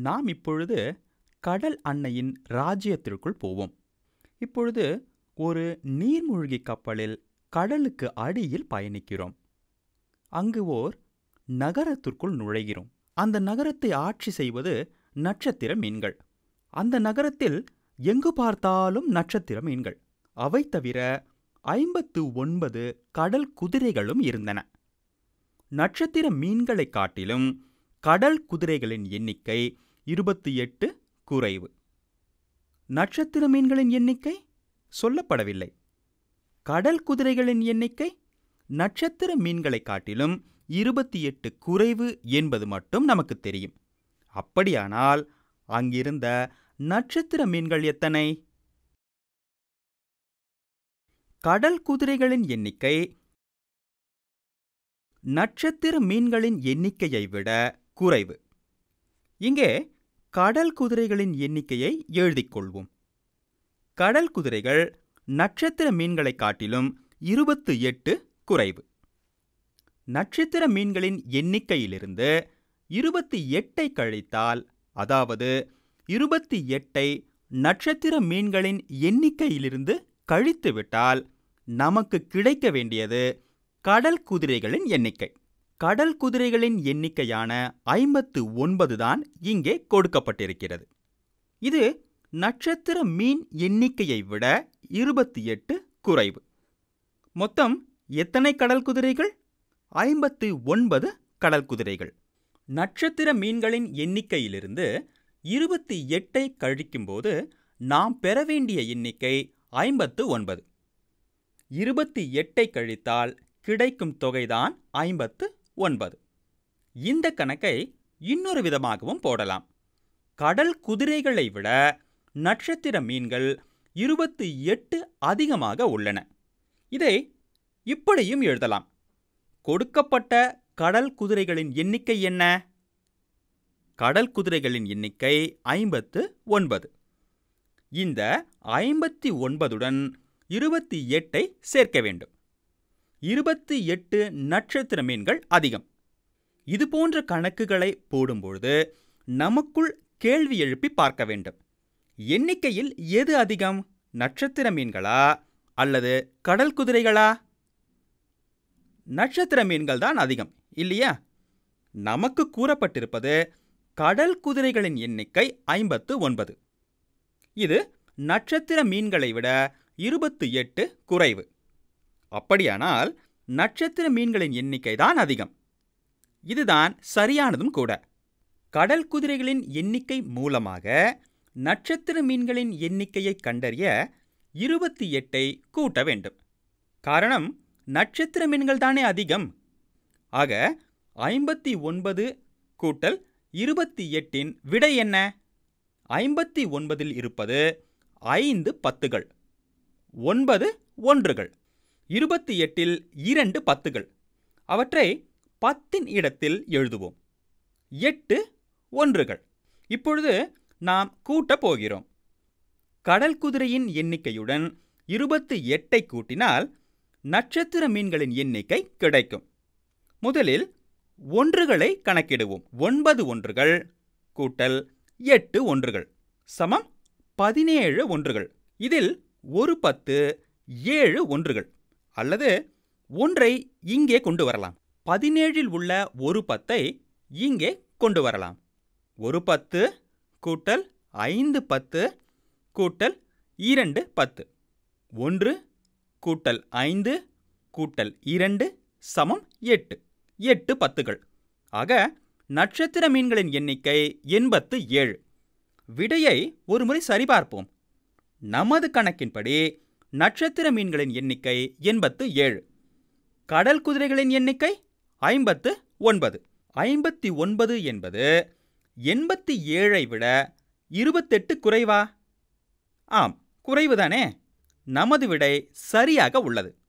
நாம் இப்பொழுது கடல் அன்னையின் ராஜ்யத்திற்குள் போவோம். இப்பொழுது ஒரு நீர்மூழ்கி கப்பலில் கடலுக்கு அடியில் பயணிக்கிறோம். அங்கு ஓர் நகரத்திற்குள் நுழைகிறோம். அந்த நகரத்தை ஆட்சி செய்வது நட்சத்திர மீன்கள். அந்த நகரத்தில் எங்கு பார்த்தாலும் நட்சத்திர மீன்கள். அவை தவிர ஐம்பத்து ஒன்பது கடல் குதிரைகளும் இருந்தன. நட்சத்திர மீன்களைக் காட்டிலும் கடல் குதிரைகளின் எண்ணிக்கை இருபத்தி எட்டு குறைவு. நட்சத்திர மீன்களின் எண்ணிக்கை சொல்லப்படவில்லை. கடல் குதிரைகளின் எண்ணிக்கை நட்சத்திர மீன்களைக் காட்டிலும் இருபத்தி எட்டு குறைவு என்பது மட்டும் நமக்கு தெரியும். அப்படியானால் அங்கிருந்த நட்சத்திர மீன்கள் எத்தனை? கடல் குதிரைகளின் எண்ணிக்கை நட்சத்திர மீன்களின் எண்ணிக்கையை விட குறைவு. இங்கே கடல் குதிரைகளின் எண்ணிக்கையை எழுதிக் கொள்வோம். கடல் குதிரைகள் நட்சத்திர மீன்களைக் காட்டிலும் இருபத்து எட்டு குறைவு. நட்சத்திர மீன்களின் எண்ணிக்கையிலிருந்து இருபத்தி எட்டை கழித்தால் அதாவது இருபத்தி எட்டை நட்சத்திர மீன்களின் எண்ணிக்கையிலிருந்து கழித்துவிட்டால் நமக்கு கிடைக்க வேண்டியது கடல் குதிரைகளின் எண்ணிக்கை. கடல் குதிரைகளின் எண்ணிக்கையான ஐம்பத்து ஒன்பது தான் இங்கே கொடுக்கப்பட்டிருக்கிறது. இது நட்சத்திர மீன் எண்ணிக்கையை விட இருபத்தி எட்டு குறைவு. மொத்தம் எத்தனை கடல் குதிரைகள்? ஐம்பத்து ஒன்பது கடல் குதிரைகள். நட்சத்திர மீன்களின் எண்ணிக்கையிலிருந்து இருபத்தி எட்டை கழிக்கும்போது நாம் பெற வேண்டிய எண்ணிக்கை ஐம்பத்து ஒன்பது. இருபத்தி எட்டை கழித்தால் கிடைக்கும் தொகைதான் ஐம்பத்து ஒன்பது. இந்த கணக்கை இன்னொரு விதமாகவும் போடலாம். கடல் குதிரைகளை விட நட்சத்திர மீன்கள் இருபத்தி எட்டு அதிகமாக உள்ளன. இதை இப்படியும் எழுதலாம். கொடுக்கப்பட்ட கடல் குதிரைகளின் எண்ணிக்கை என்ன? கடல் குதிரைகளின் எண்ணிக்கை ஐம்பத்து ஒன்பது. இந்த ஐம்பத்தி ஒன்பதுடன் இருபத்தி எட்டை சேர்க்க வேண்டும். இருபத்தி எட்டு நட்சத்திர மீன்கள் அதிகம். இது போன்ற கணக்குகளை போடும்பொழுது நமக்குள் கேள்வி எழுப்பி பார்க்க வேண்டும். எண்ணிக்கையில் எது அதிகம்? நட்சத்திர மீன்களா? அல்லது கடல் குதிரைகளா? நட்சத்திர மீன்கள் தான் அதிகம் இல்லையா? நமக்கு கூறப்பட்டிருப்பது கடல் குதிரைகளின் எண்ணிக்கை ஐம்பத்து ஒன்பது. இது நட்சத்திர மீன்களை விட இருபத்து எட்டு குறைவு. அப்படியானால் நட்சத்திர மீன்களின் எண்ணிக்கை தான் அதிகம். இதுதான் சரியானதும் கூட. கடல் குதிரைகளின் எண்ணிக்கை மூலமாக நட்சத்திர மீன்களின் எண்ணிக்கையை கண்டறிய இருபத்தி எட்டை கூட்ட வேண்டும். காரணம் நட்சத்திர மீன்கள் தானே அதிகம். ஆக ஐம்பத்தி ஒன்பது கூட்டல் இருபத்தி எட்டின் விடை என்ன? ஐம்பத்தி ஒன்பதில் இருப்பது ஐந்து பத்துகள். ஒன்பது ஒன்றுகள். இருபத்தி எட்டில் இரண்டு பத்துகள். அவற்றை பத்தின் இடத்தில் எழுதுவோம். எட்டு ஒன்றுகள். இப்பொழுது நாம் கூட்டப் போகிறோம். கடல் குதிரையின் எண்ணிக்கையுடன் இருபத்தி எட்டை கூட்டினால் நட்சத்திர மீன்களின் எண்ணிக்கை கிடைக்கும். முதலில் ஒன்றுகளை கணக்கிடுவோம். ஒன்பது ஒன்றுகள் கூட்டல் எட்டு ஒன்றுகள் சமம் பதினேழு ஒன்றுகள். இதில் ஒரு பத்து ஏழு ஒன்றுகள். அல்லது ஒன்றை இங்கே கொண்டு வரலாம். பதினேழில் உள்ள ஒரு பத்தை இங்கே கொண்டு வரலாம். ஒரு பத்து கூட்டல் ஐந்து பத்து கூட்டல் இரண்டு பத்து. ஒன்று கூட்டல் ஐந்து கூட்டல் இரண்டு சமம் எட்டு. எட்டு பத்துகள். ஆக நட்சத்திர மீன்களின் எண்ணிக்கை எண்பத்து ஏழு. விடையை ஒருமுறை சரிபார்ப்போம். நமது கணக்கின்படி நட்சத்திர மீன்களின் எண்ணிக்கை எண்பத்து ஏழு. கடல் குதிரைகளின் எண்ணிக்கை ஐம்பத்து ஒன்பது. ஐம்பத்தி ஒன்பது என்பது எண்பத்தி ஏழை விட இருபத்தெட்டு குறைவா? ஆம் குறைவுதானே. நமது விடை சரியாக உள்ளது.